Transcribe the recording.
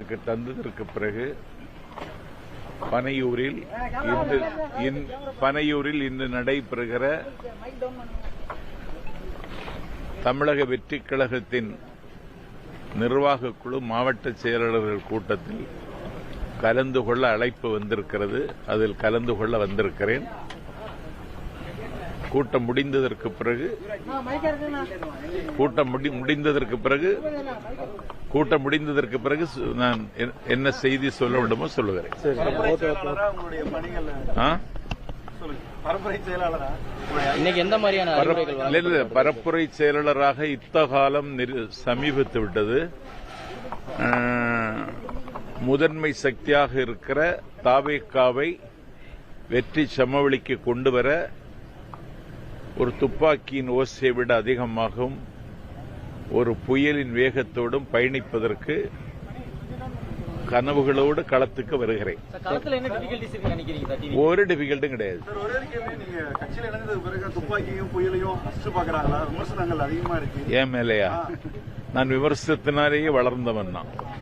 தந்ததற்கு பிறகு பனையூரில் இன்று பனையூரில் இன்று நடைபெறுகிற தமிழக வெற்றிக் கழகத்தின் நிர்வாக குழு மாவட்ட செயலாளர்கள் கூட்டத்தில் கலந்து கொள்ள அழைப்பு வந்திருக்கிறது. அதில் கலந்து கொள்ள வந்திருக்கிறேன். கூட்டம் முடிந்ததற்கு பிறகு கூட்டம் முடி- முடிந்ததற்கு பிறகு கூட்டம் முடிந்ததற்கு பிறகு நான் என்- என்ன செய்தி சொல்ல வேண்டுமோ சொல்லுகிறேன். பரப்புரை செயலாளராக யுத்த காலம் நிரு- சமீபித்து விட்டது. முதன்மை சக்தியாக இருக்கிற தாவேக்காவை வெற்றி சமவெளிக்கு கொண்டு வர ஒரு துப்பாக்கியின் ஓசையை விட அதிகமாகவும் ஒரு புயலின் வேகத்தோடும் பயணிப்பதற்கு கனவுகளோடு களத்துக்கு வருகிறேன். ஒரு டிஃபிகல்ட்டும் கிடையாது. ஏன் மேலையா? நான் விமர்சனத்தினாலேயே வளர்ந்தவன் தான்